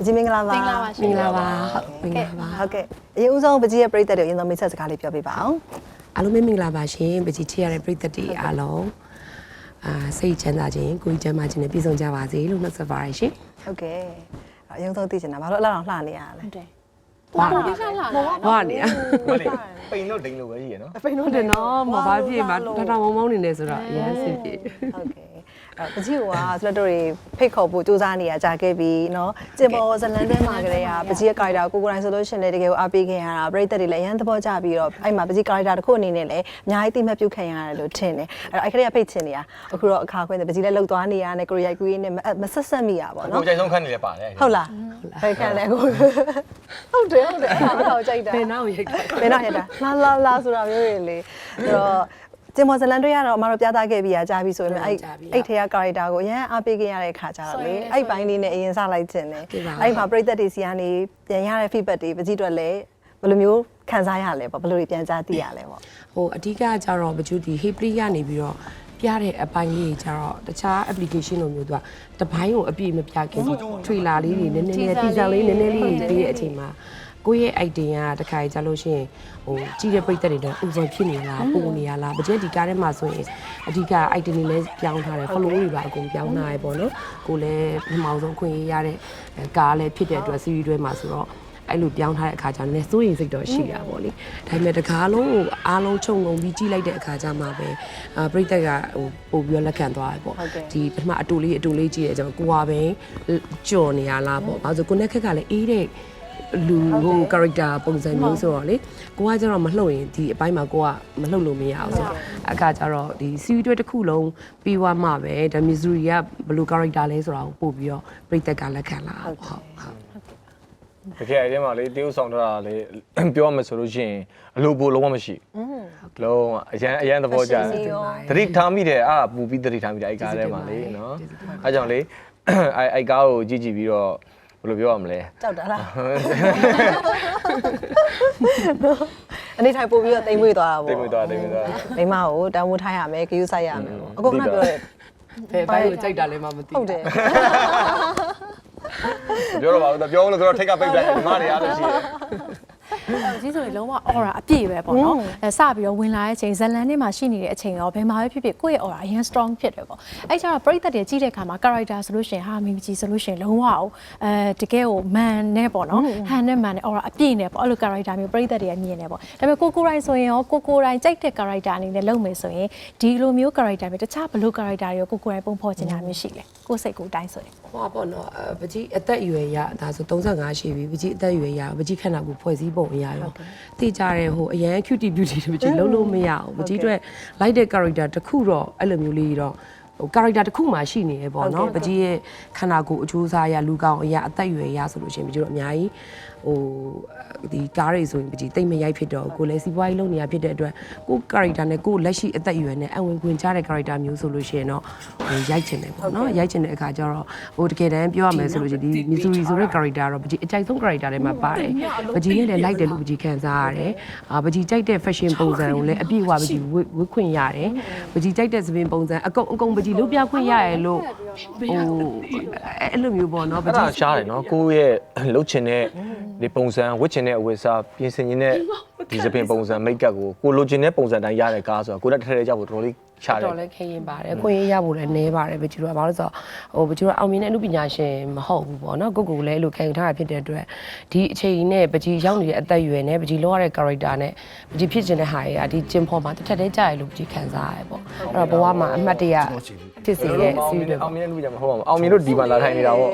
ပကြီးမင်္ဂလာပါမင်္ဂလာပါရှင်မင်္ဂလာပါဟုတ်မင်္ဂလာပါဟုတ်ကဲ့အရင်ဦးဆုံးပကြီးရဲ့ပရိသတ်တွေကိုအရင်ဆုံးမိတ်ဆက်စကားလေးပြောပြပါအောင်အားလုံးပဲမင်္ဂလာပါရှင်ပကြီးချစ်ရတဲ့ပရိသတ်တွေအားလုံးအာစိတ်ချမ်းသာခြင်းကိုယ်ကြီးချမ်းသာခြင်းနဲ့ပြည့်စုံကြပါစေလို့နှုတ်ဆက်ပါရရှင်ဟုတ်ကဲ့အရင်ဆုံးသိချင်တာဘာလို့အလောက်အောင်လှနေရလဲဟုတ်တယ်။ဘာလို့ပြလာလာဟောနေရမလေးပိန်တော့ဒိန်လို့ပဲရှိရနော်ပိန်လို့တယ်နော်မဘာဖြစ်မှာတထောင်မောင်းမောင်းနေနေဆိုတော့အရင်စစ်ပြေဟုတ်ကဲ့အဲ့ ပကြီးကဆိုတော့တို့တွေဖိတ်ခေါ်ဖို့စူးစမ်းနေရကြာခဲ့ပြီเนาะကျင်ပေါ်ဇလန်တဲမှာကလေးကပကြီးရဲ့ character ကိုကိုယ်ကိုယ်တိုင်ဆိုလို့ရှိရင်လည်းတကယ်ကိုအားပေးခဲ့ရတာပရိသတ်တွေလည်းအရင်သဘောကျပြီးတော့အဲ့မှာပကြီး character တစ်ခုအနေနဲ့လည်းအများကြီးသိမှတ်ပြုခံရတယ်လို့ထင်တယ်အဲ့တော့အဲ့ခရီးကဖိတ်ချင်နေရအခုတော့အခါခွင့်တယ်ပကြီးလည်းလှုပ်သွားနေရတယ်ကိုရိုက်ကူးရင်းနဲ့မဆက်ဆက်မိရပါ ကို เนาะ ကြိုက်ဆုံးခန်းနေလဲပါတယ် ဟုတ်လားဘယ်ခံလဲကိုဟုတ်တယ်ဟုတ်တယ်အဲ့ဒါတော့ကြိုက်တာ ဘယ်နောက်ရိုက်တာ ဘယ်တော့ရတာလာလာလာဆိုတာမျိုးတွေလေအဲ့တော့ ကျင်မော်ဇလန်တွေကတော့အမတို့ပြသခဲ့ပြီးရကြပြီဆိုရင်အဲ့အဲ့ထဲက character ကိုအရင်အားပေးခဲ့ရတဲ့ခါကြတော့လေအဲ့ပိုင်းလေးနဲ့အရင်စလိုက်ခြင်းတယ်အဲ့မှာပရိသတ်တွေစီကနေပြန်ရတဲ့ feedback တွေပကြည့်တော့လေဘယ်လိုမျိုးခံစားရလဲပေါ့ဘယ်လိုတွေပြန်ကြားသိရလဲပေါ့ဟိုအဓိကကျတော့မကျူဒီ Hiply ကနေပြီးတော့ပြတဲ့အပိုင်းလေးကြီးကျတော့တခြား application လိုမျိုးသူကတပိုင်းကိုအပြည့်မပြခင်ဒီ trailer လေးတွေနည်းနည်းလေး teaser လေးနည်းနည်းလေးတွေပေးတဲ့အချိန်မှာ ကိုယ့်ရဲ့ idea ကတခါကြလို့ရှိရင်ဟိုကြည့်တဲ့ပိတ်သက်တွေတော့ဥပ္ပံဖြစ်နေလားပုံနေရလားဗကြက်ဒီကားထဲမှာဆိုရင်အဓိက idea တွေလည်းပြောင်းထားတယ် follow တွေပါအကုန်ပြောင်းထားရပေါ့နော်ကိုလည်းပထမဆုံးခွင့်ရရတဲ့ကားလည်းဖြစ်တဲ့အတွက် series တွေမှာဆိုတော့အဲ့လိုပြောင်းထားတဲ့အခါကျတော့လည်းစိုးရိမ်စိတ်တော့ရှိတာပေါ့လေဒါပေမဲ့တကားလုံးကိုအားလုံးခြုံငုံပြီးကြည့်လိုက်တဲ့အခါကျမှပဲအာပြိတက်ကဟိုပို့ပြီးတော့လက်ခံသွားတယ်ပေါ့ဒီပထမအတူလေးအတူလေးကြည့်ရကြတော့ကိုကပဲကြော်နေရလားပေါ့ဘာလို့ကိုနဲ့ခက်ကလည်းအေးတဲ့ လူဟို character ပုံစံမျိုးဆိုတော့လေကိုကကျတော့မလှုပ်ရင်ဒီအပိုင်းမှာကိုကမလှုပ်လို့မရအောင်ဆိုတော့အခါကျတော့ဒီ series တွေတစ်ခုလုံးပြီးသွားမှပဲဒါ Missouri ကဘယ်လို character လဲဆိုတာကိုပို့ပြီးတော့ပြိတက်ကလက်ခံလာဟုတ်ဟုတ်ဟုတ်တကယ်အဲ့ဒီမှာလေတေးဥဆောင်ထားတာလေပြောရမယ်ဆိုလို့ရှိရင်အလိုပိုလုံးဝမရှိဘူးလုံးဝအရန်အရန်သဘောကျတယ်တတိထားမိတယ်အာပူပြီးတတိထားမိတယ်အဲ့ကားထဲမှာလေနော်အဲ့ကြောင့်လေအဲ့အဲ့ကားကိုကြည့်ကြည့်ပြီးတော့ ဘယ်လိုပြောရမလဲကြောက်တာလားအနေထိုင်ပို့ပြီးတော့တိမ်မွေ့သွားတာပေါ့တိတ်မွေ့သွားတိတ်မွေ့သွားမိမကိုတန်ဖိုးထားရမယ်ဂယူးဆိုင်ရမယ်ပေါ့အခုကပြောတယ်ဘယ်ဘိုင်းကိုကြိုက်တာလဲမှမသိဟုတ်တယ်ပြောတော့ပါဘူးပြောလို့ဆိုတော့ထိတ်ကပိတ်လိုက်ဒီမတွေအားလို့ရှိတယ် ကြီးဆိုရင်လုံးဝ aura အပြည့်ပဲပေါ့နော်အဲစပြီးတော့ဝင်လာတဲ့အချိန်ဇလန်ထဲမှာရှိနေတဲ့အချိန်ရောဘယ်မှာပဲဖြစ်ဖြစ်ကိုယ့်ရဲ့ aura အရင် strong ဖြစ်တယ်ပေါ့အဲကျတော့ပရိသတ်တွေကြီးတဲ့ခါမှာ character ဆိုလို့ရှိရင်ဟာမင်းကြီးဆိုလို့ရှိရင်လုံးဝအောင်အဲတကယ်ကို man နဲ့ပေါ့နော်ဟန်နဲ့ man နဲ့ aura အပြည့်နဲ့ပေါ့အဲ့လို character မျိုးပရိသတ်တွေကမြင်နေပေါ့ဒါပေမဲ့ကိုကိုတိုင်းဆိုရင်ရောကိုကိုတိုင်းကြိုက်တဲ့ character အနေနဲ့လုပ်မယ်ဆိုရင်ဒီလိုမျိုး character မျိုးတခြားဘယ်လို character တွေကိုကိုကိုတိုင်းပုံဖော်ချင်တာမျိုးရှိလဲကိုယ်စိတ်ကိုယ်တိုင်းဆိုရင်ဟောပေါ့နော်အပကြီးအသက်အရွယ်ရဒါဆို35ရှိပြီပကြီးအသက်အရွယ်ရပကြီးခန္ဓာကိုယ်ဖွဲ့စည်းပုံအရာရောသိကြတဲ့ဟိုအရန် cute beauty တွေပကြီးလုံးလုံးမရအောင်ပကြီးအတွက် like တဲ့ character တစ်ခုတော့အဲ့လိုမျိုးလေးတော့ဟို character တစ်ခုမှရှိနေရပေါ့နော်ပကြီးရဲ့ခန္ဓာကိုယ်အကျိုးစားရလူကောင်းအရာအသက်အရွယ်ရဆိုလို့ရှိရင်ပကြီးတို့အများကြီးဟို ဒီကားတွေဆိုရင်ပကြီးတိတ်မရိုက်ဖြစ်တော့ကိုလည်းစီးပွားရေးလုပ်နေရဖြစ်တဲ့အတွက်ကို character နဲ့ကိုလက်ရှိအသက်အရွယ်နဲ့အဝင်ခွင်ချတဲ့ character မျိုးဆိုလို့ရှိရင်တော့ဟိုရိုက်ချင်တယ်ပေါ့နော်ရိုက်ချင်တဲ့အခါကျတော့ဟိုတကယ်တမ်းပြောရမယ်ဆိုလို့ရှိရင်ဒီ Missouri ဆိုတဲ့ character တော့ပကြီးအကြိုက်ဆုံး character တွေမှာပါတယ်ပကြီးနဲ့လည်းလိုက်တယ်လို့ပကြီးခံစားရတယ်အာပကြီးကြိုက်တဲ့ fashion ပုံစံကိုလည်းအပြည့်အဝပကြီးဝတ်ဝတ်ခွင့်ရတယ်ပကြီးကြိုက်တဲ့သပင်ပုံစံအကုန်အကုန်ပကြီးလုပ်ပြခွင့်ရရလို့ဟိုအဲ့လိုမျိုးပေါ့နော်ပအဲ့ကြီးဒါရှားတယ်နော်ကိုယ့်ရဲ့လှုပ်ချင်တဲ့ဒီပုံစံဝတ်ချင်တဲ့အဝတ်စားပြင်ဆင်ခြင်းတဲ့ဒီစပင်ပုံစံမိတ်ကပ်ကိုကိုလိုချင်တဲ့ပုံစံတိုင်းရတဲ့ကားဆိုတော့ကိုတက်ထဲထဲကြောက်ဖို့တော်တော်လေး ရှားတယ်တော်လည်းခရင်ပါတယ်ခွင့်ရရဖို့လည်းနဲပါတယ်ဘယ်ကျတော့ဘာလို့ဆိုတော့ဟိုဘယ်ကျတော့အောင်မြင်တဲ့အမှုပညာရှင်မဟုတ်ဘူးပေါ့နော်ကိုကိုလည်းအဲ့လိုခံယူထားတာဖြစ်တဲ့အတွက်ဒီအချိန်နဲ့ပကြီးရောက်နေတဲ့အသက်အရွယ်နဲ့ပကြီးလောရတဲ့ character နဲ့ပကြီးဖြစ်ခြင်းတဲ့ဟာတွေကဒီကျင်ဖော်မှာတစ်ထက်တည်းကြာရလို့ပကြီးခံစားရတယ်ပေါ့အဲ့တော့ဘဝမှာအမှတ်တရဖြစ်စေတဲ့စီးတွေအောပေါ့င်မြင်လို့ကြမှာဟုတ်ပါမအောင်မြင်လို့ဒီမှာလာထိုင်နေတာပေါ့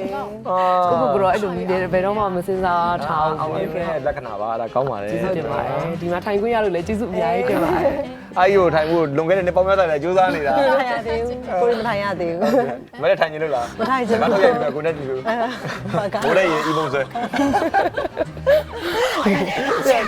အာကိုကိုကတော့အဲ့လိုမျိုးဘယ်တော့မှမစင်စားထားအောင်မြဘူးင်တဲ့လက္ခဏာပါအဲ့ဒါကောင်းပါတယ်ကျေးဇူးတင်ပါတယ်ဒီမှာထိုင်ခွင့်ရလို့လည်းကျေးဇူးအများကြီးတင်ပါတယ် အာယိုထိုင်ဖို့လွန်ခဲ့တဲ့နှစ်ပေါင်းများစွာလည်းကြိုးစားနေတာမထိုင်ရသေးဘူးကိုယ်မထိုင်ရသေးဘူးမလည်းထိုင်နေလို့လားမထိုင်ချင်ဘူးငါတော့ရိုက်ပြီးကိုနဲ့ဒီလိုဘာကဘိုးလေးရေအီမုံဆွဲ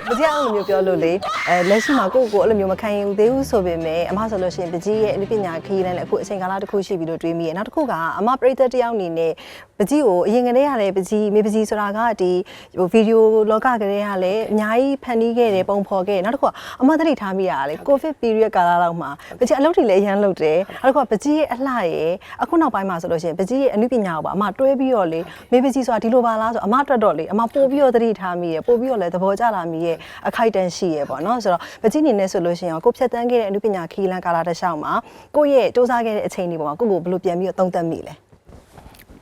ပကြီးအောင်လိုမျိုးပြောလို့လေအဲလက်ရှိမှာကိုယ့်ကိုယ်အဲ့လိုမျိုးမခံရင်သေးဘူးဆိုပေမဲ့အမဆိုလို့ရှိရင်ပကြီးရဲ့အနုပညာခရီးလမ်းလည်းအခုအချိန်ကာလတစ်ခုရှိပြီလို့တွေးမိရနောက်တစ်ခုကအမပရိသတ်တယောက်အနေနဲ့ ပကြီးကိုအရင်ကတည်းကလည်းပကြီးမေပကြီးဆိုတာကဒီဟိုဗီဒီယိုလောကကလေးကလည်းအများကြီးဖန်တီးခဲ့တယ်ပုံဖော်ခဲ့တယ်နောက်တစ်ခုကအမသတိထားမိရတာလေကိုဗစ် period ကာလလောက်မှာပကြီးအလုပ်တွေလည်းအရန်လုပ်တယ်နောက်တစ်ခုကပကြီးရဲ့အလှရဲ့အခုနောက်ပိုင်းမှာဆိုလို့ရှိရင်ပကြီးရဲ့အနုပညာကိုပါအမတွဲပြီးတော့လေမေပကြီးဆိုတာဒီလိုပါလားဆိုအမအတွက်တော့လေအမပို့ပြီးတော့သတိထားမိရပို့ပြီးတော့လည်းသဘောကျလာမိရဲ့အခိုက်အတန့်ရှိရပေါ့နော်ဆိုတော့ပကြီးအနေနဲ့ဆိုလို့ရှိရင်ကိုဖြတ်တန်းခဲ့တဲ့အနုပညာခီးလန်းကာလတစ်လျှောက်မှာကိုယ့်ရဲ့စူးစမ်းခဲ့တဲ့အချိန်ဒီပေါ်မှာကိုယ့်ကိုဘယ်လိုပြန်ပြီးတော့သုံးသပ်မိလဲ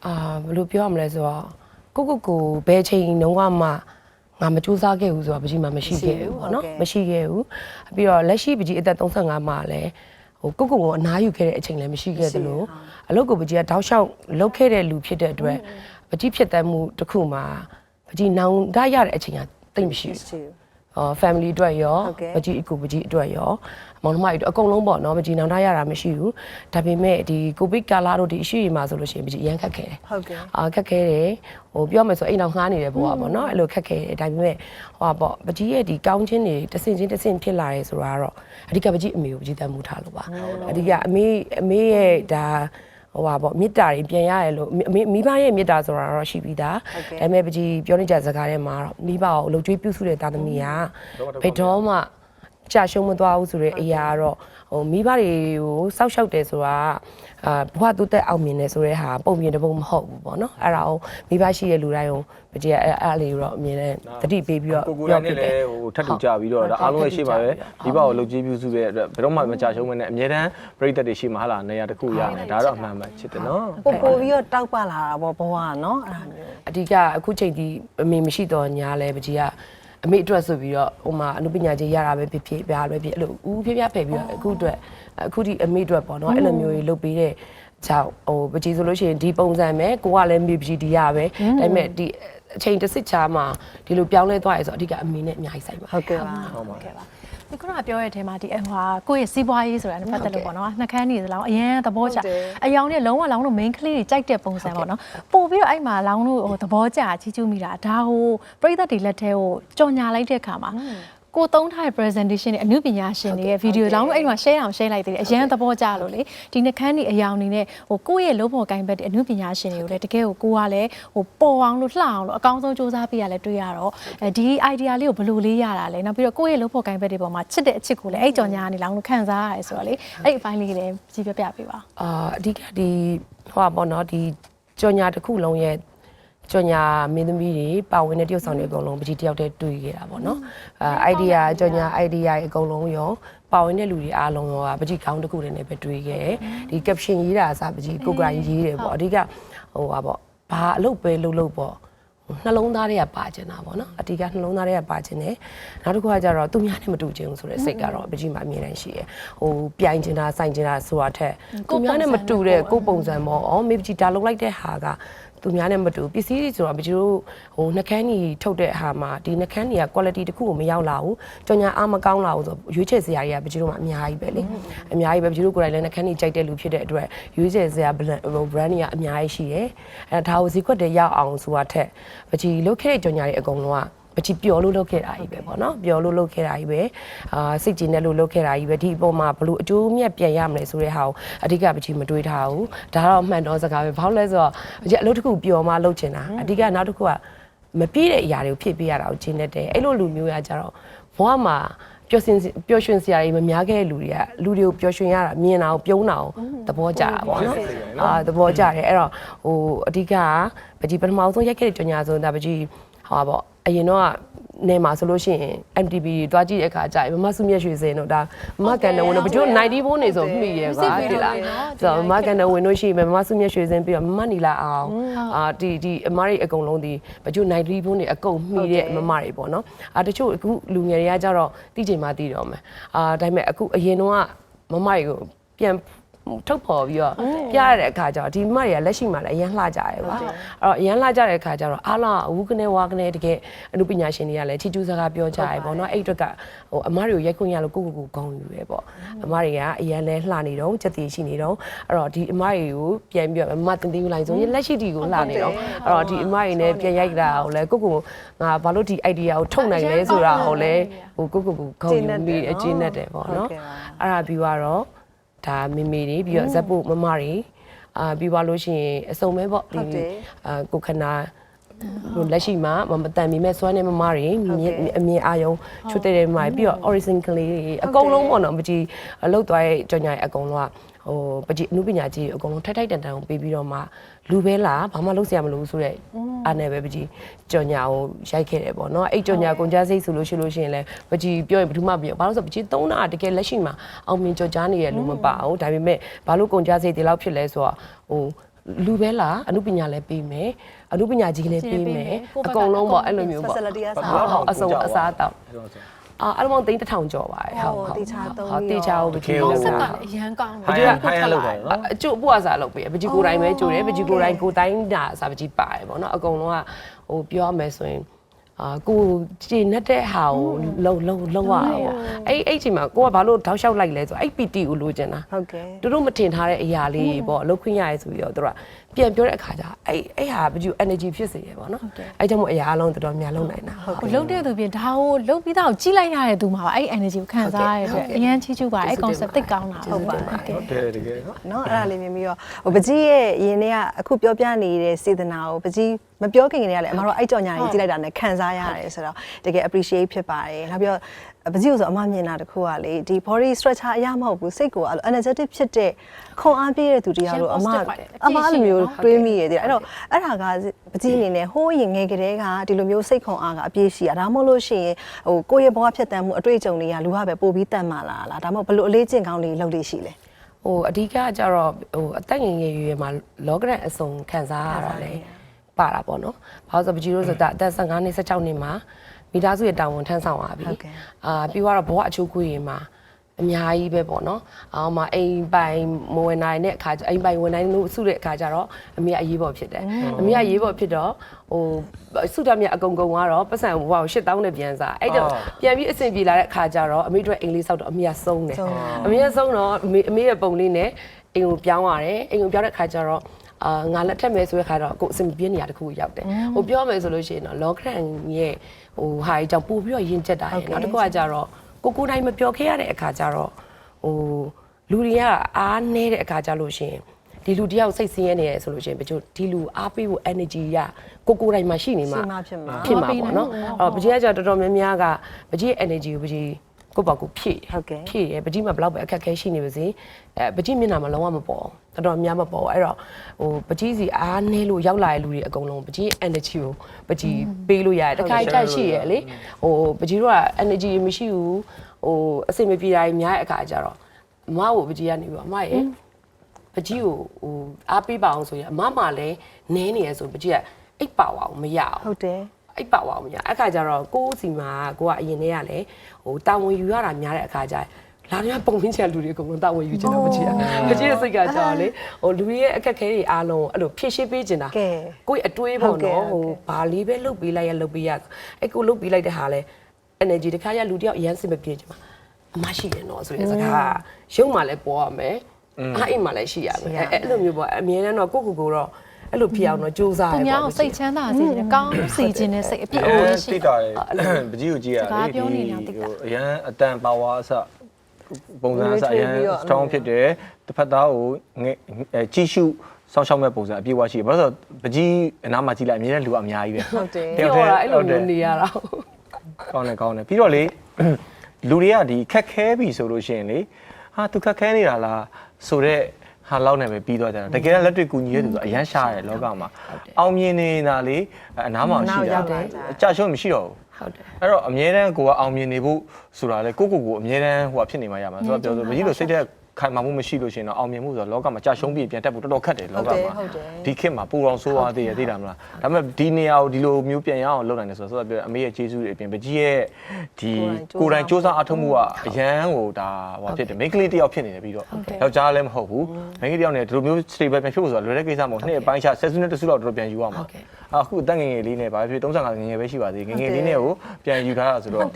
အာဘယ်လိုပြောရမလဲဆိုတော့ကိုကိုကိုဘယ်ချိန်လုံးဝမှငါမကြိုးစားခဲ့ဘူးဆိုတော့ပကြီးမှမရှိခဲ့ဘူးပေါ့နော်မရှိခဲ့ဘူးပြီးတော့လက်ရှိပကြီးအသက်35မှာလည်းဟိုကိုကိုကိုအနားယူခဲ့တဲ့အချိန်လည်းမရှိခဲ့သလိုအလုပ်ကိုပကြီးကတောက်လျှောက်လုပ်ခဲ့တဲ့လူဖြစ်တဲ့အတွက်ပကြီးဖြစ်တဲ့မှုတစ်ခုမှာပကြီးနောင်တရတဲ့အချိန်ကတိတ်မရှိဘူးရှိဘူးအော် family အတွက်ရောဟုတ်ကဲ့ပကြီးအကူပကြီးအတွက်ရောမောင်နှမတွေအတွက်အကုန်လုံးပေါ့နော်ပကြီးနောင်တရတာမရှိဘူးဒါပေမဲ့ဒီကိုဗစ်ကာလတို့ဒီအရှိရမှာဆိုလို့ရှိရင်ပကြီးရမ်းခက်ခဲတယ်ဟုတ်ကဲ့အာခက်ခဲတယ်ဟိုပြောမယ်ဆိုအိမ်အောင်ငှားနေတဲ့ဘဝပေါ့နော်အဲ့လိုခက်ခဲတယ်ဒါပေမဲ့ဟိုပေါ့ပကြီးရဲ့ဒီကောင်းချင်းတွေတစ်စင်ချင်းတစ်စင်ဖြစ်လာရဲဆိုတာကတော့အဓိကပကြီးအမေကိုပကြီးတတ်မှုထားလို့ပါအဓိကအမေအမေရဲ့ဒါ ဟိုပါပေါ့မေတ္တာတွေပြန်ရတယ်လို့အမေမိဘရဲ့မေတ္တာဆိုတာတော့ရှိပြီးသားဒါပေမဲ့ပကြီးပြောနေကြစကားထဲမှာတော့မိဘကိုအလုပ်ကျွေးပြုစုတဲ့သားသမီးကဘယ်တော့မှကြာရှုံးမသွားဘူးဆိုတဲ့အရာကတော့ ဟိုမိဘတွေကိုစောက်ရှောက်တယ်ဆိုတာအာဘဝတူတက်အောင်မြင်တယ်ဆိုတဲ့ဟာပုံပြင်တစ်ပုံမဟုတ်ဘူးပေါ့နော်အဲ့ဒါကိုမိဘရှိတဲ့လူတိုင်းကိုပကြီးကအဲ့အဲ့လေးကိုတော့အမြင်နဲ့တတိပေးပြီးတော့ကိုကိုရနဲ့လည်းဟိုထပ်တူကြပြီးတော့ဒါအားလုံးရဲ့ရှေ့မှာပဲဒီဘက်ကိုလုတ်ကြီးပြုစုတဲ့အတွက်ဘယ်တော့မှမကြရှုံးမနဲ့အများတန်းပြိတ္တတွေရှိမှဟာလာနေရာတစ်ခုရတယ်ဒါတော့အမှန်မှန်ချစ်တယ်နော်ပို့ပို့ပြီးတော့တောက်ပလာတာပေါ့ဘဝကနော်အဲ့ဒါမျိုးအဓိကအခုချိန်ဒီအမေမရှိတော့ညာလဲပကြီးက အမေအတွက်ဆိုပြီးတော့ဟိုမှာအနုပညာကြီးရတာပဲဖြစ်ဖြစ်ပြားပဲဖြစ်အဲ့လိုဦးပြပြဖယ်ပြီးတော့အခုအတွက်အခုဒီအမေအတွက်ပေါ့နော်အဲ့လိုမျိုးကြီးလုပ်ပေးတဲ့ကြောင့်ဟိုပကြီးဆိုလို့ရှိရင်ဒီပုံစံပဲကိုကလည်းမြေပကြီးဒီရပဲဒါပေမဲ့ဒီအချိန်တစ်စစ်ချာမှာဒီလိုပြောင်းလဲသွားရဲဆိုအဓိကအမေနဲ့အများကြီးဆိုင်ပါဟုတ်ကဲ့ပါဟုတ်ပါကဲပါ ဒီခုနကပြောတဲ့အထဲမှာဒီအဟွာကိုယ့်ရဲ့စီးပွားရေးဆိုတာနဲ့ပတ်သက်လို့ပေါ့နော်နှကန်းနေသလားအရင်သဘောကျအယောင်နဲ့လုံးဝလောင်းလို့ main ကလေးတွေကြိုက်တဲ့ပုံစံပေါ့နော်ပို့ပြီးတော့အဲ့မှာလောင်းလို့ဟိုသဘောကျချီးကျူးမိတာဒါဟိုပြိသက်တွေလက်ထဲကိုကြော်ညာလိုက်တဲ့အခါမှာ ကိုသုံးထားတဲ့ presentation တွေအမှုပညာရှင်တွေရဲ့ video လောင်းလို့အဲ့မှာ share အောင် share လိုက်သေးတယ်အရင်သဘောကျလို့လေဒီနှကန်းတွေအယောင်နေနဲ့ဟိုကိုယ့်ရဲ့လုံးပေါ်ကိုင်းဘက်တွေအမှုပညာရှင်တွေကိုလည်းတကယ်ကိုကိုကလည်းဟိုပေါ်အောင်လို့လှအောင်လို့အကောင်းဆုံးစူးစမ်းပေးရလဲတွေ့ရတော့အဲဒီ idea လေးကိုဘယ်လိုလေးရတာလဲနောက်ပြီးတော့ကိုယ့်ရဲ့လုံးပေါ်ကိုင်းဘက်တွေပေါ်မှာချစ်တဲ့အချစ်ကိုလည်းအဲ့ကြော်ညာကနေလောင်းလို့ခံစားရတယ်ဆိုတော့လေအဲ့ဒီအပိုင်းလေးလည်းကြည့်ပြပြပေးပါအာအဓိကဒီဟိုပါပေါ့နော်ဒီကြော်ညာတစ်ခုလုံးရဲ့ ကြော်ညာမင်းသမီးတွေပါဝင်တဲ့တယောက်ဆောင်တွေအကုန်လုံးပကြီးတယောက်တည်းတွေ့ခဲ့တာပေါ့နော်အာ idea ကြော်ညာ idea အကုန်လုံးရောပါဝင်တဲ့လူတွေအားလုံးရောပကြီးခေါင်းတစ်ခုတည်းနဲ့ပဲတွေ့ခဲ့တယ်ဒီ caption ရေးတာအစားပကြီးကိုကရာရေးတယ်ပေါ့အဓိကဟိုပါပေါ့ဘာအလုပ်ပဲလုပ်လို့ပေါ့နှလုံးသားတွေကပါကျင်တာပေါ့နော်အတီးကနှလုံးသားတွေကပါကျင်တယ်နောက်တစ်ခုကကျတော့သူများနဲ့မတူချင်ဘူးဆိုတဲ့စိတ်ကတော့ပကြီးမှာအမြင်တမ်းရှိရယ်ဟိုပြိုင်ချင်တာစိုင်ချင်တာဆိုတာထက်သူများနဲ့မတူတဲ့ကိုယ်ပုံစံပေါ့အော်မေပကြီးဒါလုပ်လိုက်တဲ့ဟာက သူများနဲ့မတူပစ္စည်းတွေဆိုတော့ပကြီးတို့ဟိုနှကန်းကြီးထုတ်တဲ့ဟာမှာဒီနှကန်းကြီးက quality တစ်ခုကိုမရောက်လာဘူးကြော်ညာအားမကောင်းလာဘူးဆိုရွေးချယ်စရာတွေကပကြီးတို့မှာအများကြီးပဲလေအများကြီးပဲပကြီးတို့ကိုယ်တိုင်လည်းနှကန်းကြီးကြိုက်တဲ့လူဖြစ်တဲ့အတွက်ရွေးချယ်စရာ brand ဟို brand တွေကအများကြီးရှိတယ်အဲဒါကိုဈေးကွက်တွေရောက်အောင်ဆိုတာထက်ပကြီးလုတ်ခဲ့တဲ့ကြော်ညာတွေအကုန်လုံးက ပချီပျော်လို့လုပ်ခဲ့တာကြီးပဲပေါ့နော်ပျော်လို့လုပ်ခဲ့တာကြီးပဲအာစိတ်ကြည်နဲ့လို့လုပ်ခဲ့တာကြီးပဲဒီအပေါ်မှာဘလို့အကျိုးမြတ်ပြန်ရမလဲဆိုတဲ့ဟာကိုအဓိကပချီမတွေးထားဘူးဒါတော့အမှန်တော့စကားပဲဘာလို့လဲဆိုတော့ပချီအလုပ်တစ်ခုပျော်မှလုပ်ချင်တာအဓိကနောက်တစ်ခုကမပြည့်တဲ့အရာတွေကိုဖြည့်ပေးရတာကိုကျင်းတတ်တယ်အဲ့လိုလူမျိုးရကြတော့ဘဝမှာပျော်စင်ပျော်ရွှင်စရာတွေမများခဲ့တဲ့လူတွေကလူတွေကိုပျော်ရွှင်ရတာမြင်တာကိုပြုံးတာကိုသဘောကျတာပေါ့နော်အာသဘောကျတယ်အဲ့တော့ဟိုအဓိကကပကြီးပထမဆုံးရိုက်ခဲ့တဲ့ကြညာဆိုတာပကြီးဟောပါပေါ့ အရင်တော့ကနေမှာဆိုလို့ရှိရင် MTV တွားကြည့်တဲ့အခါကျရင်မမဆုမြတ်ရွှေစင်တို့ဒါမမကန်တဝင်တို့ဘကျိုး90ဘုန်းနေဆိုမှီရဲကွာဒီလားဆိုတော့မမကန်တဝင်တို့ရှိမယ်မမဆုမြတ်ရွှေစင်ပြီးတော့မမနီလာအောင်အာဒီဒီအမတွေအကုန်လုံးဒီဘကျိုး90ဘုန်းနေအကုန်မှီတဲ့မမတွေပေါ့နော်အာတချို့အခုလူငယ်တွေကကြတော့တိချိန်မှတိတော့မယ်အာဒါပေမဲ့အခုအရင်တော့မမတွေကိုပြန် ထုတ်ဖော်ပြီးတော့ပြရတဲ့အခါကျတော့ဒီမတွေကလက်ရှိမှာလည်းအရန်လှကြရဲကွာအဲ့တော့အရန်လှကြတဲ့အခါကျတော့အားလုံးအဝူးကနေဝါကနေတကယ်အမှုပညာရှင်တွေကလည်းချီကျူးစကားပြောကြရဲပေါ့နော်အဲ့အတွက်ကဟိုအမတွေကိုရိုက်ခွင့်ရလို့ကိုကိုကိုကောင်းယူရဲပေါ့အမတွေကအရန်လဲလှနေတော့ချက်တည်ရှိနေတော့အဲ့တော့ဒီအမတွေကိုပြန်ပြီးတော့အမတင်တင်ယူလိုက်ဆိုရင်လက်ရှိတီကိုလှနေတော့အဲ့တော့ဒီအမတွေနဲ့ပြန်ရိုက်တာကိုလည်းကိုကိုငါဘာလို့ဒီ idea ကိုထုတ်နိုင်လဲဆိုတာကိုလည်းဟိုကိုကိုကိုကောင်းယူပြီးအကျဉ်းနဲ့တယ်ပေါ့နော်အဲ့ဒါပြီးတော့ ဒါမေမေတွေပြီးတော့ဇက်ပုတ်မမတွေအာပြီးသွားလို့ရှိရင်အစုံပဲပေါ့ဟုတ်တယ်အာကိုခနာဟိုလက်ရှိမှာမမတန်မီမဲ့စွမ်းနေမမတွေမြင်အမြင်အာယုံချွတ်တဲ့မှာပြီးတော့ origin ကလေးတွေအကုန်လုံးပေါ့နော်ပကြီးအလုတ်သွားတဲ့ကြော်ညာရဲ့အကုန်လုံးကဟိုပကြီးအမှုပညာကြီးအကုန်လုံးထိုက်ထိုက်တန်တန်ကိုပေးပြီးတော့မှ လူပဲလားဘာမှလုပ်စရာမလိုဘူးဆိုတော့အားနဲ့ပဲပကြီးကြော်ညာကိုရိုက်ခဲ့တယ်ပေါ့နော်အဲ့ကြော်ညာကုန်ကြစိတ်ဆိုလို့ရှိလို့ရှိရင်လည်းပကြီးပြောရင်ဘယ်သူမှမပြောဘာလို့ဆိုပကြီးသုံးတာတကယ်လက်ရှိမှာအောင်မြင်ကြော်ကြားနေရလူမပါဘူးဒါပေမဲ့ဘာလို့ကုန်ကြစိတ်ဒီလောက်ဖြစ်လဲဆိုတော့ဟိုလူပဲလားအမှုပညာလည်းပေးမယ်အမှုပညာကြီးလည်းပေးမယ်အကုန်လုံးပေါ့အဲ့လိုမျိုးပေါ့ facility အဟုစားတ်ဟုတ်အစုံအစားတောက် အဲ့တော့ဆိုအာအဲ့လိုမှသိန်းတစ်ထောင်ကျော်ပါတယ်ဟုတ်ဟုတ်ဟုတ်တေချာသုံးဟုတ်ပြီးတေချာတော့ကိုပကြီးဟုတ်လောက်စက်တာကလည်းအရန်ကောင်းတယ်ဟိုင်းဟိုင်းလောက်တယ်နော် အကျိုးအပွားစားလုပ်ပေးပကြီးကိုယ်တိုင်ပဲကျိုးတယ်ပကြီးကိုယ်တိုင်ကိုယ်တိုင်းဒါစာပကြီးပါတယ်ပေါ့နော်အကုန်လုံးကဟိုပြောရမယ်ဆိုရင်အာကိုကျင်နေတဲ့ဟာကိုလုံလုံလုံရတာပေါ့အဲ့အဲ့အချိန်မှာကိုကဘာလို့ထောက်လျှောက်လိုက်လဲဆိုအဲ့ PT ကိုလိုချင်တာ ဟုတ်ကဲ့ သူတို့မထင်ထားတဲ့အရာလေးပေါ့လှုပ်ခွင့်ရတယ်ဆိုပြီးတော့သူတို့က ပြန်ပြောတဲ့အခါကျအဲ့အဲ့ဟာပကြီး energy ဖြစ်စေတယ်ပေါ့နော်အဲ့ကြောင့်မို့အရာအလုံးတော်တော်များလုံးနိုင်တာဟုတ် ဟိုလုတ်တဲ့သူပြင်ဒါကိုလုတ်ပြီးတော့ကြီးလိုက်ရတဲ့သူမှာပါအဲ့ energy ကိုခံစားရတဲ့အတွက်အရန်ချီးကျူးပါအဲ့ concept သိကောင်းတာဟုတ်ပါဟုတ်ကဲ့ ဟုတ်တယ်တကယ်နော် เนาะအဲ့ဒါလေးမြင်ပြီးတော့ဟိုပကြီးရဲ့ယင်းတွေကအခုပြောပြနေတဲ့စေတနာကိုပကြီးမပြောခင်ကတည်းကလည်းအမတို့အဲ့ကြော်ညာကြီးကြည့်လိုက်တာနဲ့ခံစားရတယ်ဆိုတော့တကယ် appreciate ဖြစ်ပါတယ်နောက်ပြီးတော့ ပကြီးကိုဆိုအမမြင်တာတခုကလေဒီ body structure အရမဟုတ်ဘူးစိတ်ကိုအဲ့လို energetic ဖြစ်တဲ့ခွန်အားပြည့်တဲ့သူတရားလို့အမအမလိုမျိုးတွေးမိရတယ်အဲ့တော့အဲ့ဒါကပကြီးအနေနဲ့ဟိုးရင်ငယ်ကလေးကဒီလိုမျိုးစိတ်ခွန်အားကအပြည့်ရှိရဒါမှမဟုတ်လို့ရှိရင်ဟိုကိုယ့်ရဲ့ဘဝဖြစ်တမ်းမှုအတွေ့အကြုံတွေကလူကပဲပို့ပြီးတတ်မှလာလားဒါမှမဟုတ်ဘယ်လိုအလေးကျင့်ကောင်းတွေလုပ်လို့ရှိလဲဟိုအဓိကကျတော့ဟိုအသက်ငယ်ငယ်ရွယ်ရွယ်မှာလောကရန်အစုံခံစားရတာလေပါတာပေါ့နော်။ဘာလို့ဆိုပကြီးတို့ဆိုတာအသက်15နှစ်16နှစ်မှာ မိသားစုရဲ့တာဝန်ထမ်းဆောင်ရပြီဟုတ်ကဲ့အာပြီးတော့ဘဝအချိုးခွေးမှာအများကြီးပဲပေါ့နော်။အော်မှာအိမ်ပိုင်မဝင်နိုင်တဲ့အခါကျအိမ်ပိုင်ဝင်နိုင်လို့စုတဲ့အခါကျတော့အမေကအရေးပေါ်ဖြစ်တယ်။အမေကအရေးပေါ်ဖြစ်တော့ဟိုစုတမြအကုန်ကုန်ကတော့ပတ်စံဘဝကို8000နဲ့ပြန်စား။အဲ့တော့ပြန်ပြီးအဆင်ပြေလာတဲ့အခါကျတော့အမေတို့အိမ်လေးဆောက်တော့အမေကဆုံးတယ်ဆုံး။အမေကဆုံးတော့အမေအမေရဲ့ပုံလေးနဲ့အိမ်ကိုပြောင်းရတယ်အိမ်ကိုပြောင်းတဲ့ခါကျတော့အာငါလက်ထက်မယ်ဆိုတဲ့ခါတော့ကိုယ်အစင်ပြေးနေရတခုကိုရောက်တယ်။ဟိုပြောမယ်ဆိုလို့ရှိရင်တော့လောကရန်ရဲ့ ဟိုဟာကြီးကြောင့်ပို့ပြီးတော့ယဉ်ကျက်တာရယ်နောက်တစ်ခုကကျတော့ကိုကိုယ်တိုင်းမပြောခဲ့ရတဲ့အခါကျတော့ဟိုလူတွေကအားနည်းတဲ့အခါကျလို့ရှိရင်ဒီလူတယောက်စိတ်ဆင်းရဲနေရဆိုလို့ရှိရင်ဘယ်ကျဒီလူအားပေးဖို့ energy ရကိုကိုယ်တိုင်းမှာရှိနေမှာရှိမှဖြစ်မှာဖြစ်မှာပေါ့နော်အဲ့တော့ပကြီးကကျတော့တော်တော်များများကပကြီးရဲ့ energy ကိုပကြီး ကိုယ့်ဘောက်ကိုဖြည့်ဟုတ်ကဲ့ဖြည့်ရပကြီးမှာဘယ်လောက်ပဲအခက်အခဲရှိနေပါစေအဲပကြီးမျက်နှာမှာလုံးဝမပေါ်တော်တော်များမပေါ်ဘူးအဲ့တော့ဟိုပကြီးစီအားနည်းလို့ရောက်လာတဲ့လူတွေအကုန်လုံးပကြီး energy ကိုပကြီးပေးလို့ရတယ်တခါကြရှိရလေဟိုပကြီးတို့က energy မရှိဘူးဟိုအစိမပြေတာကြီးများတဲ့အခါကျတော့အမကိုပကြီးကနေပြီးတော့အမရဲ့ပကြီးကိုဟိုအားပေးပါအောင်ဆိုရင်အမမှလည်းနည်းနေရဆိုပကြီးကအိပ်ပါအောင်မရအောင်ဟုတ်တယ် အိပ်ပါအောင်မညာအခါကျတော့ကိုယ်စီမှာကိုကအရင်တည်းကလည်းဟိုတာဝန်ယူရတာများတဲ့အခါကျရင်လာရပုံရင်းချလူတွေအကုန်လုံးတာဝန်ယူချင်တာမကြည့်ရမကြည့်တဲ့စိတ်ကကြာလေဟိုလူတွေရဲ့အခက်အခဲတွေအားလုံးကိုအဲ့လိုဖြည့်ရှင်းပေးချင်တာကဲကိုယ့်ရဲ့အတွေးပေါ့ဟုတ်ကဲ့နော်ဟုဟိုတ်ကဲ့ဘာလေးပဲလုပ်ပေးလိုက်ရလုပ်ပေးရအဲ့ကိုလုပ်ပေးလိုက်တဲ့ဟာလဲ energy တခါရလူတယောက်အရန်စင်မပြေချင်မှာအမရှိတယ်နော်ဆိုတဲ့စကားရုံမှလည်းပေါ်ရမယ်အားအိမ်မှလည်းရှိရမယ်အဲ့အဲ့လိုမျိုးပေါ့အမြဲတမ်းတော့ကိုယ့်ကိုယ်ကိုယ်တော့ အဲ့လိုဖြစ်အောင်တော့စူးစမ်းရသူပေါ့များကိုစိတ်ချမ်းသာစေချင်တယ်ကောင်းစေချင်တဲ့စိတ်အပြည့်အဟိုဝရှိတိတာလေပကြီးကိုကြည့်ရစကားလေပြောနေတာတိတာအရန်အတန်ပါဝါအစပုံစံအစအရန်ပြီးတော့ strong ဖြစ်တယ်တစ်ဖက်သားကိုငဲအဲကြီးရှုစောင့်ရှောက်မဲ့ပုံစံအပြည့်အဝရှိတယ်ဘာလို့လဲဆိုတော့ပကြီးအနားမှာကြည့်လိုက်အမြဲတမ်းလူကအများကြီးပဲဟုတ်တယ်ပြောတာအဲ့လိုမျိုးနေရတာကောင်းတယ်ကောင်းတယ်ပြီးတော့လေလူတွေကဒီခက်ခဲပြီဆိုလို့ရှိရင်လေဟာသူခက်ခဲနေတာလားဆိုတော့ ဟာလောက်နေပဲပြီးသွားကြတာတကယ်လက်တွေ့ကူညီရတဲ့သူဆိုအရန်ရှားတယ်လောကမှာအောင်မြင်နေတာလေအနားမှာရှိတာအကြရှုံးမရှိတော့ဘူးဟုတ်တယ်အဲ့တော့အမြဲတမ်းကိုကအောင်မြင်နေဖို့ဆိုတာလေကိုကိုကိုအမြဲတမ်းဟိုဖြစ်နေမှရမှာဆိုတော့ပြောဆိုမကြီးလို့စိတ်သက် ခိုင်မာမှုမရှိလို့ရှိရင်တော့အောင်မြင်မှုဆိုတော့လောကမှာကြာရှုံးပြီးပြန်တက်ဖို့တော်တော်ခက်တယ်လောကမှာဒီခေတ်မှာပူအောင်ဆိုးရသေးရသိတာမလားဒါပေမဲ့ဒီနေရာကိုဒီလိုမျိုးပြန်ရအောင်လုပ်နိုင်တယ်ဆိုတော့ဆိုတော့ပြောအမေရဲ့ကျေးဇူးတွေအပြင်ပကြီးရဲ့ဒီကိုယ်တိုင်စူးစမ်းအထောက်မှုကအရန်ဟိုဒါဟိုဖြစ်တယ်မိန်းကလေးတယောက်ဖြစ်နေတယ်ပြီးတော့ယောက်ျားလည်းမဟုတ်ဘူးမိန်းကလေးတယောက်နဲ့ဒီလိုမျိုး stable ပြန်ဖြစ်ဖို့ဆိုတော့လွယ်တဲ့ကိစ္စမဟုတ်နှစ်ပိုင်းခြားဆက်စုနဲ့တစုလောက်တော်တော်ပြန်ယူရမှာအခုအသက်ငယ်ငယ်လေးနဲ့ဗာဖြစ်35ငယ်ငယ်ပဲရှိပါသေးငယ်ငယ်လေးနဲ့ကိုပြန်ယူထားတာဆိုတော့ဒါ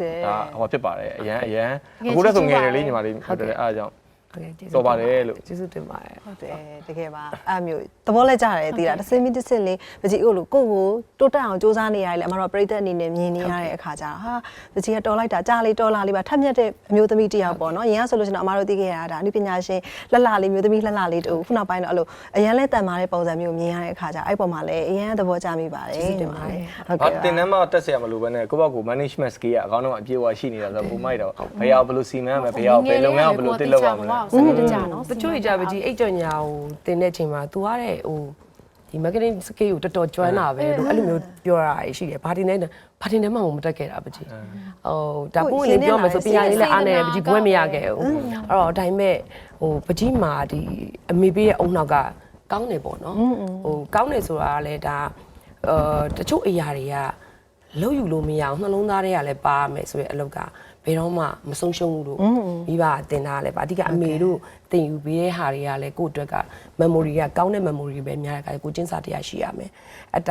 ဟိုဖြစ်ပါတယ်အရန်အရန်အခုလည်းဆိုငယ်တယ်လေးညီမလေးဟုတ်တယ်အဲ့ဒါကြောင့် ဟုတ်ကဲ့ကျေးဇူးတော်ပါတယ်လို့ကျေးဇူးတင်ပါတယ်ဟုတ်တယ်တကယ်ပါအဲ့မျိုးသဘောလက်ကျတယ်သိတာတစ်စင်းပြီးတစ်စင်းလေးပကြီးကိုလို့ကိုကိုတိုးတက်အောင်စူးစမ်းနေရတယ်လေအမတို့ပရိသတ်အနေနဲ့မြင်နေရတဲ့အခါကျတော့ဟာပကြီးကတော်လိုက်တာကြားလေးတော်လာလေးပါထက်မြက်တဲ့အမျိုးသမီးတစ်ယောက်ပေါ့နော်ရင်ကဆိုလို့ရှိရင်အမတို့သိခဲ့ရတာအနုပညာရှင်လှလှလေးမျိုးသမီးလှလှလေးတူခုနောက်ပိုင်းတော့အဲ့လိုအရန်လဲတန်မာတဲ့ပုံစံမျိုးမြင်ရတဲ့အခါကျအဲ့ပေါ်မှာလည်းအရန်သဘောကျမိပါတယ်ကျေးဇူးတင်ပါတယ်ဟုတ်ကဲ့တင်တန်းမတက်ဆရာမလို့ပဲနဲ့ကိုပေါ့ကို management skill ကအကောင်းဆုံးအပြည့်အဝရှိနေတာဆိုတော့ပုံမိုက်တော့ဘယ်ရောက်ဘယ်လိုစီမံရမလဲဘယ်ရောက်ဘယ်လုပ်ငန်းကိုဘယ်လိုတက်လုပ်ရမလဲစနစ်တကျနော်တချို့ကြပါကြီးအိတ်ကြော်ညာကိုတင်တဲ့ချိန်မှာ तू ရတဲ့ဟိုဒီ marketing skill ကိုတော်တော်ကျွမ်းတာပဲလို့အဲ့လိုမျိုးပြောတာရှိတယ်ဘာတင်နေဘာတင်နေမှမတက်ခဲ့တာပကြီးဟိုဒါပုံလေးပြောမယ်ဆိုပညာလေးလည်းအားနေတယ်ပကြီးဘွဲမရခဲ့ဘူးအဲ့တော့အတိုင်းမဲ့ဟိုပကြီးမှာဒီအမေပေးရဲ့အုံနောက်ကကောင်းနေပေါ့နော်ဟိုကောင်းနေဆိုတာကလည်းဒါအာတချို့အရာတွေကလောက်ယူလို့မရအောင်နှလုံးသားတွေကလည်းပါရမယ်ဆိုရဲအလုပ်က ဘယ်တော့မှမဆုံးရှုံးဘူးလို့မိဘတင်တာလည်းပါအဓိကအမေတို့တင်ယူပေးတဲ့ဟာတွေကလည်းကိုယ့်အတွက်က memory ကကောင်းတဲ့ memory ပဲများတဲ့အခါကိုကျင်းစာတရားရှိရမယ်အတ္တ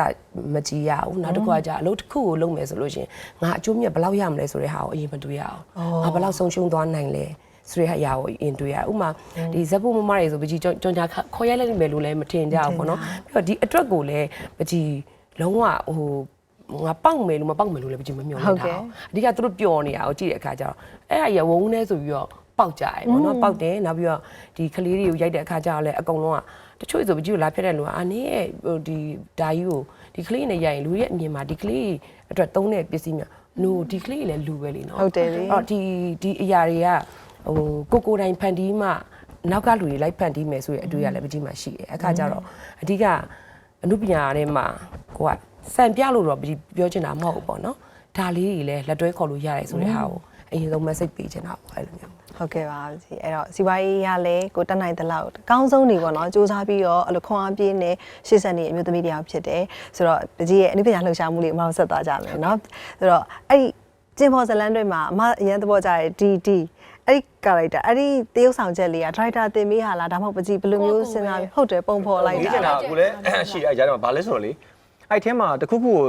မကြည့်ရဘူးနောက်တစ်ခုကじゃအလုပ်တစ်ခုကိုလုပ်မယ်ဆိုလို့ရှရင်ငါအကျိုးမြတ်ဘယ်လောက်ရမလဲဆိုတဲ့ဟာကိုအရင်မတွေးရအောင်ငါဘယ်လောက်ဆုံးရှုံးသွားနိုင်လဲဆိုတဲ့အရာကိုအရင်တွေးရဥပမာဒီဇက်ဖို့မမတွေဆိုပကြီးကြောင်ကြခေါ်ရိုက်လိုက်မယ်လို့လည်းမထင်ကြဘူးပေါ့နော်ပြီးတော့ဒီအတွက်ကိုလည်းပကြီးလုံးဝဟို ငါပေါက်မယ်လို့မပေါက်မယ်လို့လည်းပကြီးမမျှော်လင့်တာအဓိကသူတို့ပျော်နေတာကိုကြည့်တဲ့အခါကျတော့အဲ့အရာဝုန်းနေဆိုပြီးတော့ပေါက်ကြတယ်ပေါ့နော်ပေါက်တယ်နောက်ပြီးတော့ဒီကလေးတွေကိုရိုက်တဲ့အခါကျတော့လည်းအကုန်လုံးကတချို့ဆိုပကြီးကိုလာဖြစ်တဲ့လူကအာနေရဲ့ဟိုဒီဒါကြီးကိုဒီကလေးနဲ့ရိုက်ရင်လူရဲ့အမြင်မှာဒီကလေးအတွက်သုံးတဲ့ပစ္စည်းများ no ဒီကလေးလည်းလူပဲလေနော်ဟုတ်တယ်လေအော်ဒီဒီအရာတွေကဟိုကိုကိုတိုင်ဖန်တီးမှနောက်ကလူတွေလိုက်ဖန်တီးမယ်ဆိုရအတွေ့အကြလည်းပကြီးမှရှိတယ်အခါကျတော့အဓိကအမှုပညာထဲမှာကိုက စံပြလို့တော့ပကြီးပြောချင်တာမဟုတ်ဘူးပေါ့နော်ဒါလေးတွေလည်းလက်တွဲခေါ်လို့ရတယ်ဆိုတဲ့ဟာကိုအရင်ဆုံး message ပေးချင်တာပေါ့အဲ့လိုမျိုးဟုတ်ကဲ့ပါစီအဲ့တော့စီပွားရေးရလဲကိုတက်နိုင်တဲ့လောက်အကောင်းဆုံးနေပေါ့နော်စူးစမ်းပြီးတော့အဲ့လိုခွန်အားပြင်းနေရှေ့ဆက်နေအမျိုးသမီးတယောက်ဖြစ်တယ်ဆိုတော့တကြီးရဲ့အနုပညာလှူရှာမှုလေးအမတို့ဆက်သွားကြမယ်နော်ဆိုတော့အဲ့ဒီကျင်ဖော်ဇလန်းတွေမှာအမအရင်သဘောကျတဲ့ဒီဒီအဲ့ဒီ character အဲ့ဒီတရုပ်ဆောင်ချက်လေးက director တင်ပေးဟာလားဒါမှမဟုတ်ပကြီးဘယ်လိုမျိုးစဉ်းစားပြီးဟုတ်တယ်ပုံဖော်လိုက်ဒီတာချင်တာအခုလည်းရှိအဲကြားထဲမှာဘာလဲဆိုတော့လေ အဲ့ထဲမှာတခုခုကို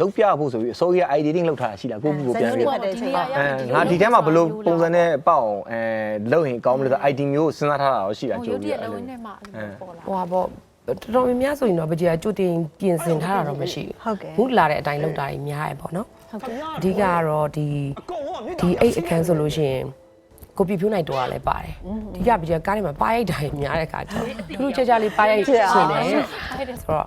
လုတ်ပြဖို့ဆိုပြီးအစိုးရ editing လုပ်ထားတာရှိတာကိုခုကိုပြန်ပြီးဟုတ်တယ်ချိန်ပါအဲငါဒီထဲမှာဘယ်လိုပုံစံနဲ့ပေါက်အောင်အဲလုပ်ရင်ကောင်းမလဲဆို ID မျိုးကိုစဉ်းစားထားတာတော့ရှိတာဟိုကြိုရုပ်တပြီးရက်အဲ့လုံးလိုနဲ့မှအဲ့လိုပေါ်လာဟိုပါပေါ့တော်တော်များများဆိုရင်တော့ပကြီးကကြိုတင်ပြင်ဆင်ထားတာတော့မရှိဟုတ်ကဲ့ဘူးဘူးလာတဲ့အတိုင်းလုပ်တာကြီးများရပေါ့နော်အဓိကကတော့ဒီဒီအိတ်အခန်းဆိုလို့ရှိရင်ကိုပြဖြိုးနိုင်တော့လည်းပါတယ်အဓိကပကြီးကကားထဲမှာပါရိုက်တာကြီးများတဲ့ခါကျတော့သူတို့ကြကြလေးပါရိုက်ရှင်တယ်ဆိုတော့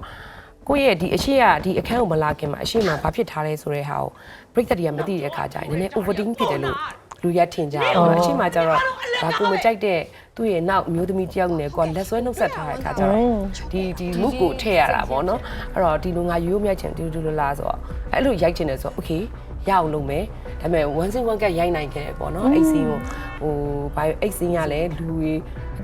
ကိုယ့်ရဲ့ဒီအရှိကဒီအခန်းကိုမလာခင်မှာအရှိမှာဘာဖြစ်ထားလဲဆိုတဲ့ဟာကို break တည်းကမသိတဲ့အခါကျရင်နည်းနည်း overthink ဖြစ်တယ်လို့လူရထင်ကြတယ်အရှိမှာကျတော့ဒါကိုမကြိုက်တဲ့သူ့ရဲ့နောက်အမျိုးသမီးတယောက်နဲ့ကိုကလက်ဆွဲနှုတ်ဆက်ထားတဲ့အခါကျတော့ဒီဒီမှုကိုထည့်ရတာပေါ့နော်အဲ့တော့ဒီလိုငါရိုးရိုးမြိုက်ချင်တူတူလလားဆိုတော့အဲ့လိုရိုက်ချင်တယ်ဆိုတော့ okay ရအောင်လုပ်မယ်ဒါပေမဲ့ one scene one cut ရိုက်နိုင်ခဲ့တယ်ပေါ့နော်အဲ့စီကိုဟိုဘာအဲ့စီကလည်းလူ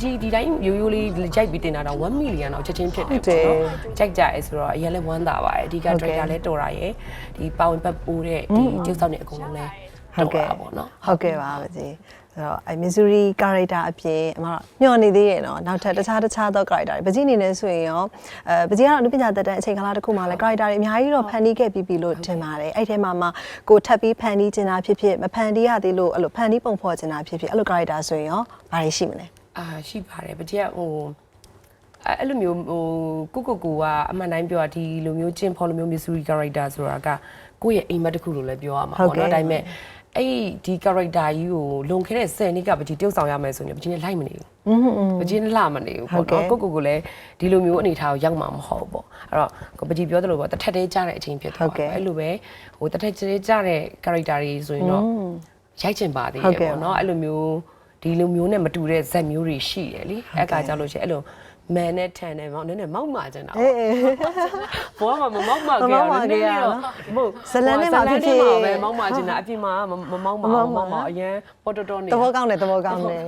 ကြီးဒီဒီတိုင်းရိုးရိုးလေးရိုက်ပြီးတင်တာတော့1 million တော့ချက်ချင်းဖြစ်တယ်ပေါ့နော်ကြိုက်ကြရဲဆိုတော့အရင်လည်းဝမ်းသာပါတယ်အဓိက director လည်းတော်တာရယ်ဒီပါဝင်ပတ်ပိုးတဲ့ဒီကျုပ်ဆောင်နေအကုန်လုံးလည်း ဟုတ်ကဲ့တော်တာပေါ့နော်ဟုတ်ကဲ့ပါပကြီးဆိုတော့အဲ Missouri character အပြင်အမတို့မျှော်နေသေးရဲ့နော်နောက်ထပ်တခြားတခြားသော character တွေပကြီးအနေနဲ့ဆိုရင်ရောအဲပကြီးကတော့အနုပညာသက်တမ်းအချိန်ကာလတစ်ခုမှလည်း character တွေအများကြီးတော့ဖန်တီးခဲ့ပြီးပြီလို့ထင်ပါတယ်အဲ့ထဲမှာမှကိုထပ်ပြီးဖန်တီးချင်တာဖြစ်ဖြစ်မဖန်တီးရသေးလို့အဲ့လိုဖန်တီးပုံဖော်ချင်တာဖြစ်ဖြစ်အဲ့လို character ဆိုရင်ရောဘာတွေရှိမလဲအာရှိပါတယ်ပကြီးကဟိုအဲ့အဲ့လိုမျိုးဟိုကိုကိုကိုကအမှန်တိုင်းပြောတာဒီလိုမျိုးကျင်းဖော်လိုမျိုး mystery character ဆိုတာကကိုယ့်ရဲ့အိမ်မက်တစ်ခုလို့လည်းပြောရမှာဟုတ်ပေါ့ကဲ့နော်ဒါပေမဲ့ အဲ့ဒီ character ကြီးကိုလွန်ခဲ့တဲ့10နှစ်ကပကြီးတယောက်ဆောင်ရမယ်ဆိုရင်ပကြီးနဲ့လိုက်မနေဘူးอืมပကြီးနဲ့လှမနေဘူးပေါ့နော်ကိုကိုကိုလည်းဒီလိုမျိုးအနေထားကိုရောက်မှာမဟုတ်ဘူးပေါ့အဲ့တော့ကိုပကြီးပြောသလိုပေါ့တစ်ထက်တည်းကြားတဲ့အချိန်ဖြစ်သွားတယ်အဲ့လိုပဲဟိုတစ်ထက်တည်းကြားတဲ့ character တွေဆိုရင်တော့ရိုက်ချင်ပါသေးတယ်ပေါ့နော်အဲ့လိုမျိုးဒီလိုမျိုးနဲ့မတူတဲ့ဇက်မျိုးတွေရှိတယ်လीအဲ့ကကြလို့ရှိရင်အဲ့လို မန်နဲ့ထန်နဲ့မောင်းနည်းနည်းမောက်မာကြတာပေါ့ဘောကမမောက်မာကြရနည်းနည်းတော့မဟုတ်ပဲမောက်မာကြတာအပြင်မှာမမောက်မာမောက်မာအရင်ပေါ်တော်တော်နေသဘောကောင်းတယ်သဘောကောင်းတယ်